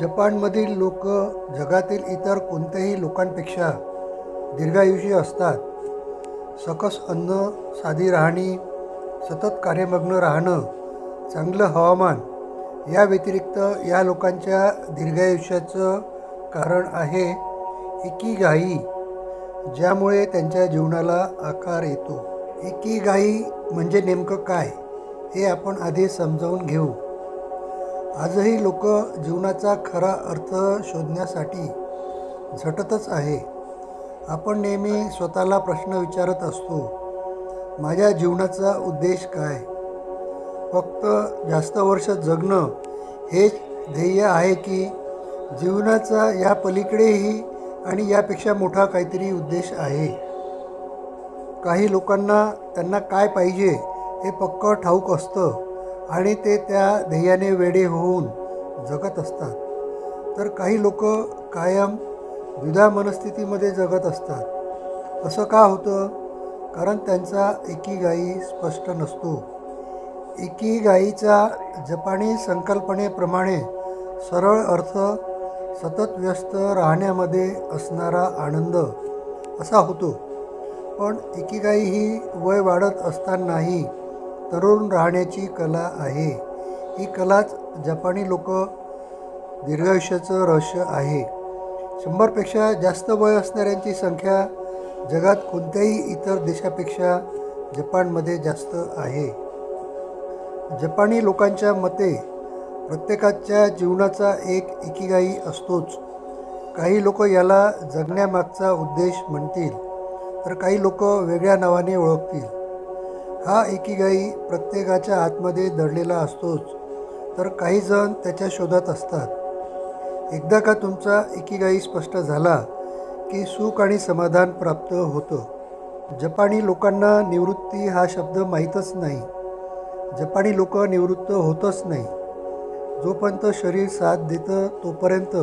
जपानमधील लोक जगातील इतर कोणत्याही लोकांपेक्षा दीर्घायुषी असतात. सकस अन्न साधी राहणी सतत कार्यमग्न राहणं चांगलं हवामान या व्यतिरिक्त या लोकांच्या दीर्घायुष्याचं कारण आहे इकीगाई ज्यामुळे त्यांच्या जीवनाला आकार येतो. इकीगाई म्हणजे नेमकं काय हे आपण आधी समजावून घेऊ. आजही लोक जीवनाचा खरा अर्थ शोधण्यासाठी झटतच आहे. आपण नेहमी स्वतःला प्रश्न विचारत असतो माझ्या जीवनाचा उद्देश काय? फक्त जास्त वर्ष जगणं हेच ध्येय आहे की जीवनाचा या पलीकडेही आणि यापेक्षा मोठा काहीतरी उद्देश आहे? काही लोकांना त्यांना काय पाहिजे हे पक्क ठाऊक असतं. आणि ते त्या ध्येयाने वेडे होऊन जगत असतात. तर काही लोक कायम द्विधा मनस्थितीमध्ये जगत असतात. असं का होतं? कारण त्यांचा एकी गाई स्पष्ट नसतो. एकी गाईचा जपानी संकल्पनेप्रमाणे सरळ अर्थ सतत व्यस्त राहण्यामध्ये असणारा आनंद असा होतो. पण एकी गाई ही वय वाढत असतानाही तरुण राहण्याची कला आहे. ही कलाच जपानी लोक दीर्घायुष्याचं रहस्य आहे. शंभरपेक्षा जास्त वय असणाऱ्यांची संख्या जगात कोणत्याही इतर देशापेक्षा जपानमध्ये जास्त आहे. जपानी लोकांच्या मते प्रत्येकाच्या जीवनाचा एक एकीगाई असतोच. काही लोक याला जगण्यामागचा उद्देश म्हणतील तर काही लोक वेगळ्या नावाने ओळखतील. हा एकीगाई प्रत्येकाच्या आतमध्ये दडलेला असतोच तर काही जण त्याच्या शोधात असतात. एकदा का तुमचा एकीगाई स्पष्ट झाला की सुख आणि समाधान प्राप्त होतं. जपानी लोकांना निवृत्ती हा शब्द माहीतच नाही. जपानी लोक निवृत्त होतच नाही. जोपर्यंत शरीर साथ देतं तोपर्यंत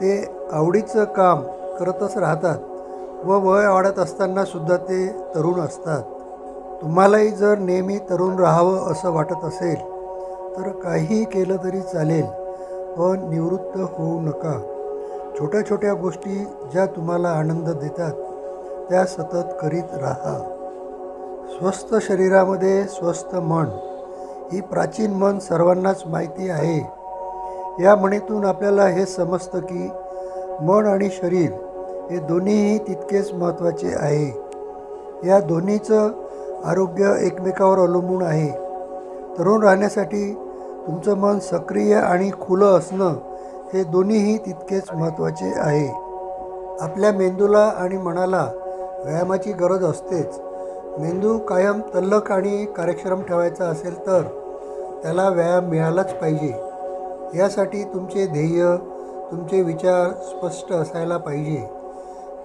ते आवडीचं काम करतच राहतात व वय वाढत असतानासुद्धा ते तरुण असतात. तुम्हालाही जर नेहमी तरुण राहावं असं वाटत असेल तर काहीही केलं तरी चालेल पण निवृत्त होऊ नका. छोट्या छोट्या गोष्टी ज्या तुम्हाला आनंद देतात त्या सतत करीत राहा. स्वस्थ शरीरामध्ये स्वस्थ मन ही प्राचीन मन सर्वांनाच माहिती आहे. या म्हणीतून आपल्याला हे समजतं की मन आणि शरीर हे दोन्हीही तितकेच महत्त्वाचे आहे. या दोन्हीचं आरोग्य एकमेकावर अवलंबून आहे. तरुण राहण्यासाठी तुमचं मन सक्रिय आणि खुलं असणं हे दोन्हीही तितकेच महत्त्वाचे आहे. आपल्या मेंदूला आणि मनाला व्यायामाची गरज असतेच. मेंदू कायम तल्लक आणि कार्यक्षम ठेवायचा असेल तर त्याला व्यायाम मिळालाच पाहिजे. यासाठी तुमचे ध्येय तुमचे विचार स्पष्ट असायला पाहिजे.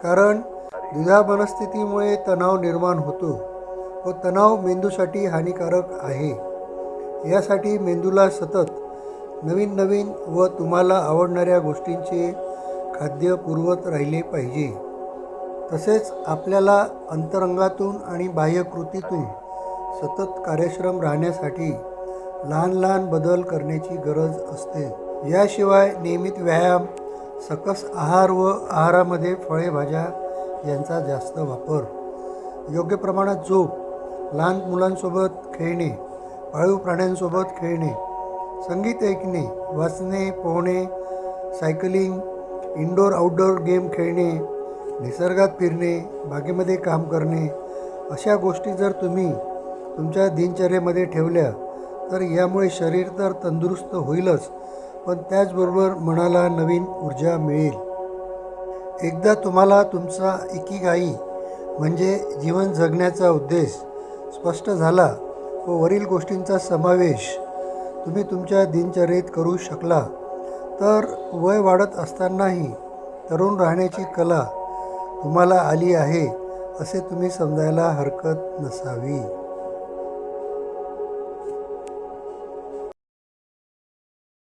कारण द्विधा मनस्थितीमुळे तणाव निर्माण होतो. व तणाव मेंदूसाठी हानिकारक आहे. यासाठी मेंदूला सतत नवीन नवीन व तुम्हाला आवडणाऱ्या गोष्टींचे खाद्य पुरवत राहिले पाहिजे. तसेच आपल्याला अंतरंगातून आणि बाह्यकृतीतून सतत कार्यश्रम राहण्यासाठी लहान लहान बदल करण्याची गरज असते. याशिवाय नियमित व्यायाम सकस आहार व आहारामध्ये फळे भाज्या यांचा जास्त वापर. योग्य प्रमाणात झोप लहान मुलांसोबत खेळणे पाळीव प्राण्यांसोबत खेळणे संगीत ऐकणे वाचणे पोहणे सायकलिंग इनडोर आउटडोअर गेम खेळणे निसर्गात फिरणे बागेमध्ये काम करणे अशा गोष्टी जर तुम्ही तुमच्या दिनचर्येमध्ये ठेवल्या तर यामुळे शरीर तर तंदुरुस्त होईलच पण त्याचबरोबर मनाला नवीन ऊर्जा मिळेल. एकदा तुम्हाला तुमचा इकिगाई म्हणजे जीवन जगण्याचा उद्देश स्पष्ट झाला व वरील गोष्टींचा समावेश तुम्ही तुमच्या दिनचर्येत करू शकला. तर वय वाढत असतानाही तरुण राहण्याची कला तुम्हाला आली आहे असे तुम्ही समजायला हरकत नसावी.